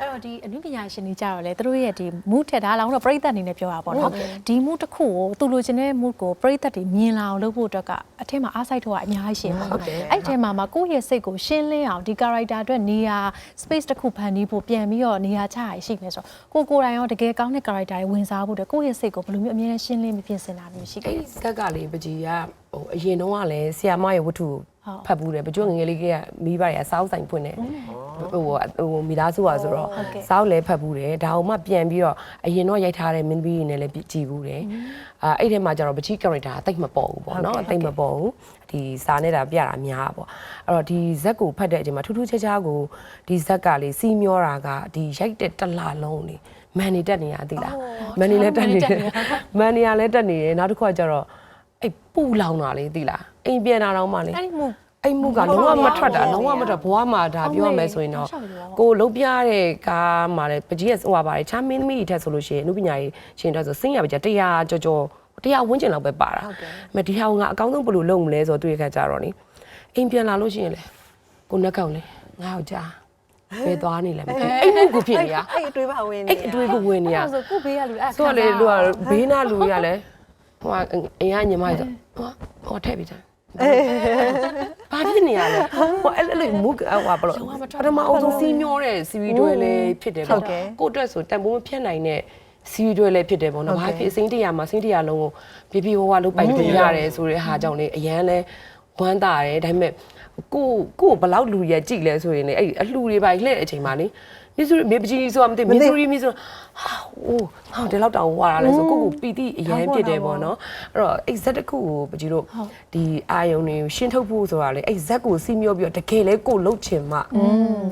အဲ့တော့ဒီအနုပညာရှင်တွေကြတော့လေသူတို့ရဲ့ဒီ mood ထက်ဒါလောင်းတော့ပြိသက်အနေနဲ့ပြောတာပေါ့နော်ဒီ mood တစ်ခုကိုသူလိုချင်တဲ့ mood ကိုပြိသက်တွေမြင်လာအောင်လုပ်ဖို့အတွက်ကအထက်မှာအားစိုက်တော့အများကြီးရှင်ပါအဲ့ဒီထဲမှာမှာကိုယ့်ရဲ့စိတ်ကိုရှင်းလင်းအောင်ဒီ character အတွက်နေရာ space တစ်ခုဖန်တီးဖို့ပြန်ပြီးတော့နေရာချရရှိမယ်ဆိုတော့ကိုကိုယ်တိုင်ရောတကယ်ကောင်းတဲ့ character တွေဝင်စားဖို့အတွက်ကိုယ့်ရဲ့စိတ်ကိုဘယ်လိုမျိုးအမြဲတမ်းရှင်းလင်းပြီးပြင်ဆင်တာမျိုးရှိခဲ့အဲ့ဒီဇက်ကလေးပကြီးကဟိုအရင်တော့ကလည်းဆီယာမရဲ့ဝတ္ထုကို ဖတ်ဘူးတယ်ပကြိုငယ်ငယ်လေးကမိဘတွေကစောက်ဆိုင်ဖွင့်တယ်ဟိုဟိုမိသားစုอ่ะဆိုတော့စောက်လည်းဖတ်ဘူးတယ်ဒါအောင်မှပြန်ပြီးတော့အရင်တော့ရိုက်ထားတဲ့မင်းသမီးတွေနဲ့လည်းကြည်ဘူးတယ်အာအဲ့ထဲမှာကျတော့ပကြီး character အသိမပေါ်ဘူးပေါ့နော်အသိမပေါ်ဘူးဒီစာနဲ့တာပြတာများပေါ့အဲ့တော့ဒီဇက်ကိုဖတ်တဲ့အချိန်မှာထူးထူးခြားခြားကိုဒီဇက်ကလေးစီးမျောတာကဒီရိုက်တဲ့တစ်လလုံးလေးမန်နေတက်နေရသေးလားမန်နေလည်းတက်နေတယ်မန်နေရလည်းတက်နေတယ်နောက်တစ်ခုကကျတော့အဲ့ပူလောင်တာလေးသိလား အိမ်ပြန်လာတော့မှလေအဲ့ဒီမှု အဲ့မှုကလုံးဝမထွက်တာလုံးဝမထွက်ဘွားမှာဒါပြောရမယ်ဆိုရင်တော့ကိုလုံးပြတဲ့ကားမှာလည်းပကြီးရဟိုပါပါတယ်ချာမင်းသမီးတွေထက်ဆိုလို့ရှိရင်အနုပညာရေးရှင်တက်ဆိုစင်းရပါကြတရားကြော်ကြော်တရားဝန်းကျင်လောက်ပဲပါတာအမေဒီဟာကအကောင်းဆုံးဘယ်လိုလုပ်မလဲဆိုတော့တွေ့ရခါကြတော့နိအိမ်ပြန်လာလို့ရှိရင်လေကိုနှက်ကောင်လေငါ့ကိုကြားဘယ်သွားနေလဲမသိဘူးအဲ့မှုကိုဖြစ်နေရအဲ့အတွေးပါဝင်နေအဲ့အတွေ့ကိုဝင်နေရအဲ့ဆိုကိုဘေးကလူအဲ့သူကလေသူကဘေးနာလူရလဲဟိုကအင်ကညီမဆိုဟိုဟိုထည့်ပြီးသား ဘာဖြစ်နေရလဲဟိုအဲ့လိုမုကဟွာဘလို့ပထမအောင်ဆုံးစီးမျောတဲ့စီဗီတွေလည်းဖြစ်တယ်ပေါ့ကိုအတွက်ဆိုတန်ဖိုးမဖြတ်နိုင်တဲ့စီဗီတွေလည်းဖြစ်တယ်ပေါ့နော်ဘာဖြစ်အစိမ့်တရားမှာစိမ့်တရားလုံးကိုပြပြဝဝလုပ်ပိုင်လို့ရတယ်ဆိုတဲ့ဟာကြောင့်လေအရန်လဲဝမ်းသာတယ်ဒါပေမဲ့ကိုကိုဘလောက်လူရကြည့်လဲဆိုရင်လေအဲ့အလှူတွေပါလှည့်တဲ့အချိန်မှာလေ မီဆူရီမေပကြီးဆိုတာမသိမီဆူရီမီဆူဟာအိုးဟောဒီလောက်တောင်ဝါရလဲဆိုကိုကိုပီတိအရန်ဖြစ်တယ်ပေါ့နော်အဲ့တော့ exact တစ်ခုကိုပကြီးတို့ဒီအာယုံတွေကိုရှင်းထုတ်ဖို့ဆိုတာလေ exact ကိုစီးမျောပြီးတော့တကယ်လဲကိုလှုပ်ချင်မှ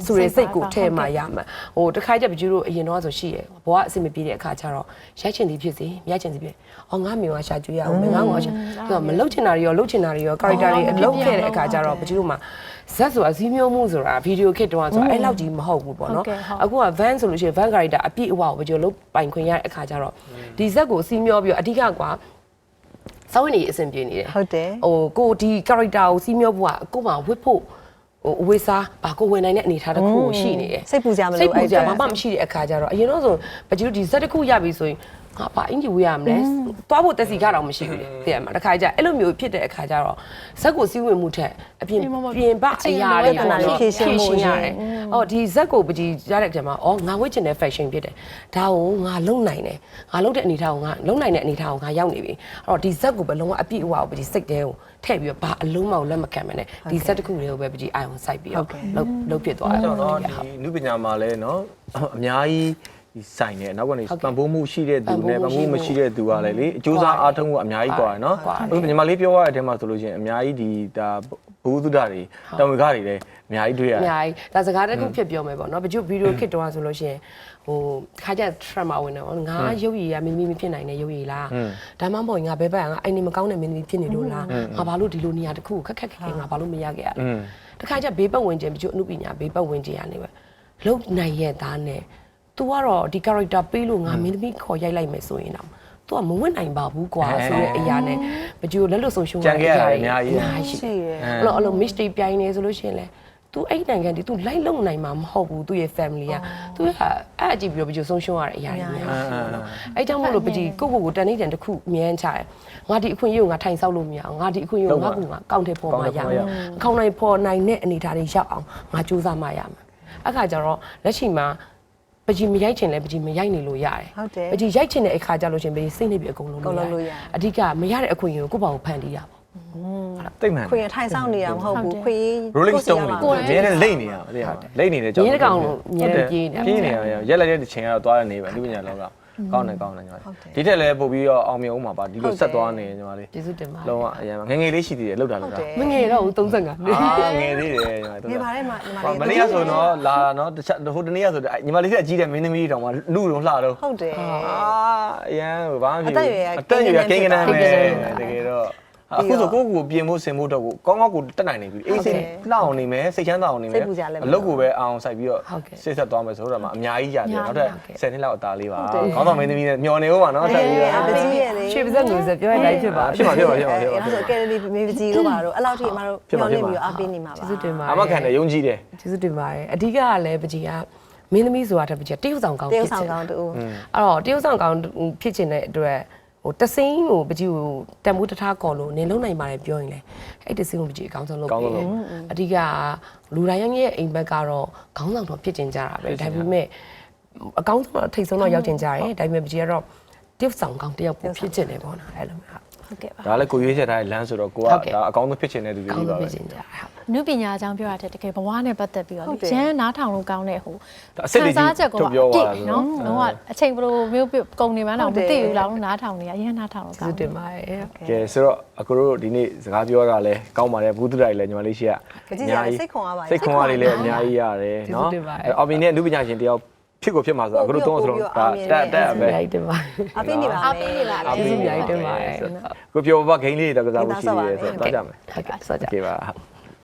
ဆိုရယ်စိတ်ကိုထဲမှာရမှာဟိုတခါကျပကြီးတို့အရင်တော့ဆိုရှိရယ်ဘဝအဆင်မပြေတဲ့အခါကျတော့ရိုက်ချင်သည်ဖြစ်စေမရိုက်ချင်သည်ဖြစ်အော်ငါမေကရှာကျွေးရအောင်ငါငါရှာသူကမလှုပ်ချင်တာတွေရောလှုပ်ချင်တာတွေရော character တွေအလုပ်ခဲ့တဲ့အခါကျတော့ပကြီးတို့မှာ ဇက်ဆိုတာစီးမျောမှုဆိုတာဗီဒီယိုခစ်တုန်းကဆိုတာအဲ့လောက်ကြီးမဟုတ်ဘူးပေါ့နော်အခုက van ဆိုလို့ရှိရင် van character အပြည့်အဝကိုပကြီးတို့လုတ်ပိုင်ခွင့်ရတဲ့အခါကျတော့ဒီဇက်ကိုစီးမျောပြီးတော့အဓိကကွာစောင်းနေအဆင်ပြေနေတယ်ဟုတ်တယ်ဟိုကိုဒီ character ကိုစီးမျောဖို့ကကိုမှဝစ်ဖို့ဟိုအဝိစားဘာကိုဝင်နိုင်တဲ့အနေအထားတစ်ခုကိုရှိနေတယ်စိတ်ပူစရာမလိုစိတ်ပူစရာအဲ့ဘာဒါမှမရှိတဲ့အခါကျတော့အရင်တော့ဆိုပကြည့်လို့ဒီဇက်တစ်ခုရပြီဆိုရင် ငါဘာအင်ဂျီဝေးရမလဲသွားဖို့တက်စီကတော့မရှိဘူးလေသိရမှာတစ်ခါကျအဲ့လိုမျိုးဖြစ်တဲ့အခါကျတော့ဇက်ကိုစီးဝင်မှုထက်အပြင်ပြင်ပအရာတွေပေါ့နော်ဖြည့်ရှင်းရတယ်အော်ဒီဇက်ကိုပကြည့်ရတဲ့အခါမှာအော်ငါဝတ်ချင်တဲ့ fashion ဖြစ်တယ်ဒါကိုငါလုံနိုင်တယ်ငါလုံတဲ့အနေထားကိုငါလုံနိုင်တဲ့အနေထားကိုငါရောက်နေပြီအဲ့တော့ဒီဇက်ကိုဘယ်လုံးဝအပြည့်အဝကိုပကြည့်စိတ်တဲကိုထည့်ပြီးတော့ဘာအလုံးမအောင်လက်မခံမနဲ့ဒီဇက်တစ်ခုလေးကိုပဲပကြည့်အာရုံစိုက်ပြီးတော့လုံလုံဖြစ်သွားတယ် ကျွန်တော်ဒီနုပညာမှာလဲเนาะအများကြီးဒီ ဆိုင်တယ်နောက်ကနေပံ့ပိုးမှုရှိတဲ့သူနဲ့ပံ့ပိုးမှုမရှိတဲ့သူကလည်းလေအကျိုးစားအားထုတ်မှုအများကြီးကွာတယ်နော်အခုညီမလေးပြောရတဲ့အထဲမှာဆိုလို့ရှိရင်အများကြီးဒီဒါဘုသုဒ္ဓတွေတောင်ဝေခတွေလည်းအများကြီးတွေ့ရတယ်အများကြီးဒါစကားတစ်ခုဖြစ်ပြောမယ်ပေါ့နော်ဘကျွဗီဒီယိုခစ်တော့ဆိုလို့ရှိရင်ဟိုခါကျထရမာဝင်တယ်ငါရုပ်ရည်ရမင်းသမီးမဖြစ်နိုင်တဲ့ရုပ်ရည်လားဒါမှမဟုတ်ငါဘဲဘက်ကငါအိမ်နေမကောင်းတဲ့မင်းသမီးဖြစ်နေလို့လားငါဘာလို့ဒီလိုနေရာတစ်ခုကိုခက်ခက်ခဲခဲငါဘာလို့မရခဲ့ရလဲတခါကျဘေးပတ်ဝင်ခြင်းဘကျွအမှုပညာဘေးပတ်ဝင်ခြင်းရနေပဲလုံနိုင်ရဲ့သားနဲ့ तू ကတော့ဒီ character ပေးလို့ငါမင်းသမီးခေါ်ရိုက်လိုက်မယ်ဆိုရင်တော့ तू ကမဝင်နိုင်ပါဘူးကွာဆိုတဲ့အရာနဲ့ဘကျုလက်လွတ်ဆုံးရှုံး ကြံခဲ့ရတယ်အများကြီး အများကြီး ရှိတယ် အဲ့လိုအဲ့လို mistake ပြိုင်နေဆိုလို့ရှိရင်လေ तू အဲ့နိုင်ငံဒီ तू လိုက်လုံနိုင်မှာမဟုတ်ဘူးသူ့ရဲ့ family က तू ကအဲ့အကြည့်ပြီးတော့ဘယ်လိုဆုံးရှုံးရတဲ့အရာတွေများအဲ့ကြောင့်မို့လို့ပကြီးကိုကိုကိုတန်နေတန်တစ်ခုမြန်းချတယ်ငါဒီအခွင့်အရေးကိုငါထိုင်ဆောက်လို့မရအောင်ငါဒီအခွင့်အရေးကိုငါကူငါကောင်းတဲ့ပေါ်မှာရအောင်အကောင်းနိုင်ပေါ်နိုင်တဲ့အနေအထားတွေရောက်အောင်ငါစူးစမ်းမှရမှာအခါကျတော့လက်ရှိမှာ ပကြီးမရိုက်ချင်လဲပကြီးမရိုက်နေလို့ရတယ်ဟုတ်တယ်ပကြီးရိုက်ချင်တဲ့အခါကျလို့ရှင်ပကြီးစိတ်နေပြီးအကုန်လုံးအကုန်လုံးလို့ရတယ်အဓိကမရတဲ့အခွင့်အရေးကိုကိုယ့်ဘာကိုဖန်တီးရပါတိတ်မှန်ခွေရထိုင်ဆောင်နေတာမဟုတ်ဘူးခွေ rolling stone တွေအများနဲ့လိမ့်နေရပါတယ်လိမ့်နေတဲ့ကြောင့်မြင်းတစ်ကောင်လို့မြင်းနဲ့ပြေးနေတာပြေးနေရရက်လိုက်တဲ့ချိန်ကတော့သွားရနေပဲနုပညာလောက ကောင်းတယ်ကောင်းတယ်ညီမလေးဒီထက်လည်းပို့ပြီးတော့အောင်မြင်အောင်ပါပါဒီလိုဆက်သွားနေညီမလေးကျေးဇူးတင်ပါလုံးဝအရင်ငငယ်လေးရှိသေးတယ်လောက်တာလောက်တာမငယ်တော့ဘူး35နှစ်အာငယ်သေးတယ်ညီမလေးနေပါထဲမှာညီမဟောလေးမနေ့ကဆိုတော့လာတော့တခြားဟိုတနေ့ကဆိုညီမလေးကအကြီးတဲ့မင်းသမီးတောင်မှလူတော့လှတော့ဟုတ်တယ်အာအရန်ဘာမှဖြစ်အသက်အရွယ်ကအသက်အရွယ်ကကိကိန်းန်းကကနနန်းန်းပဲပဲတကယ်တော့ အခုဆိုကိုယ့်ကိုပြင်ဖို့ဆင်ဖို့တော့ကိုကောင်းကောင်းကိုတက်နိုင်နေပြီအေးစိတ်လှအောင်နေမယ်စိတ်ချမ်းသာအောင်နေမယ်အလုပ်ကိုပဲအောင်စိုက်ပြီးတော့စိတ်ဆက်သွားမယ်ဆိုတော့မှအများကြီးရတယ်နောက်ထပ်10နှစ်လောက်အသားလေးပါခေါင်းဆောင်မင်းသမီးနဲ့မျောနေဦးပါနော်ဆက်ပြီးတော့ပကြီးရဲ့လေရွှေပါဇက်ငွေစက်ပြောရတိုင်းဖြစ်ပါဖြစ်ပါဖြစ်ပါဖြစ်ပါဖြစ်ပါအဲ့ဒါဆိုကယ်လီမေပကြီးတို့ပါတော့အဲ့လောက်ထိအမတို့ညှော်နေပြီးအားပေးနေမှာပါကျေးဇူးတင်ပါအမခံတယ်ယုံကြည်တယ်ကျေးဇူးတင်ပါတယ်အဓိကကလည်းပကြီးကမင်းသမီးဆိုတာတက်ပကြီးတရုတ်ဆောင်ကောင်းတဖြစ်ရုတ်ချဆောင်င်ကောင်းတူအဲ့တော့တရုတ်ဆောင်ကောင်းဖြစ်ချင်တဲ့အတွက် ဟိုတစင်းကိုပကြီးကိုတန်မိုးတထားကော်လို့နေလုံးနိုင်ပါတယ်ပြောရင်လေအဲ့တစင်းကိုပကြီးအကောင်းဆုံးလုပ်ပေးတယ်အဓိကလူတိုင်းရဲ့အိမ်ဘက်ကတော့ခေါင်းဆောင်တော့ဖြစ်ကျင်ကြတာပဲဒါပေမဲ့အကောင်းဆုံးတော့ထိတ်ဆုံးတော့ရောက်ကျင်ကြတယ်ဒါပေမဲ့ပကြီးကတော့တရုတ်ဆောင်ကောင်းတယောက်ပိုဖြစ်ကျင်တယ်ပေါ့နော်အဲ့လိုမျိုး ဟုတ်ကဲ့ပါဒါလည်းကိုရွေးချက်ထားတဲ့လမ်းဆိုတော့ကိုကဟုတ်ကဲ့ဒါအကောင်းဆုံးဖြစ်ချင်တဲ့သူတွေကောင်းကြီးလို့ပါပဲဖြစ်ချင်ကြတာဟုတ်နုပညာအကြောင်းပြောရတဲ့တကယ်ဘဝနဲ့ပတ်သက်ပြီးတော့ဟုတ်တယ်ရန်နားထောင်လို့ကောင်းတဲ့ဟိုဒါအစစ်တွေကြီးခံချက်ကိုထုတ်ပြောသွားတာဆိုတော့နော်လုံးဝအချိန်ဘယ်လိုမျိုးပြကုန်နေမှန်းတော့ဟုမတ်တယ်သိဘူးလောက်နားထောင်နေရရန်နားထောင်လို့ကောကျေးင်းဇူးတင်ပါတယ်ကဲဆိုတော့အခုတို့ဒီနေ့စကားပြောတာလည်းကောင်းပါတယ်ဘူးတူတိုင်လည်းညီမလေးရှိရပကြီးစရာစိတ်ခွန်ရပါတယ်စိတ်ခွန်ရလေးလည်းအများကြီးရတယ်နော်ကျေးဇူးတင်ပါတယ်အဲ့အောင်မြင်တဲ့လူပညာရှင်တယောက် ဖြစ်ကိုဖြစ်မှာဆိုတော့အခုတို့သုံးအောင်ဆိုတော့တက်တက်ပဲရိုက်တယ်ပါအပေးနေပါအပေးနေပါကျေးဇူးရိုက်တယ်ပါတယ်ကိုပြောပါဂိမ်းလေးတက်ကစားဖို့ရှိရဲဆိုတော့ကြမယ်ဟုတ်ကဲ့ဆက်ကြပါ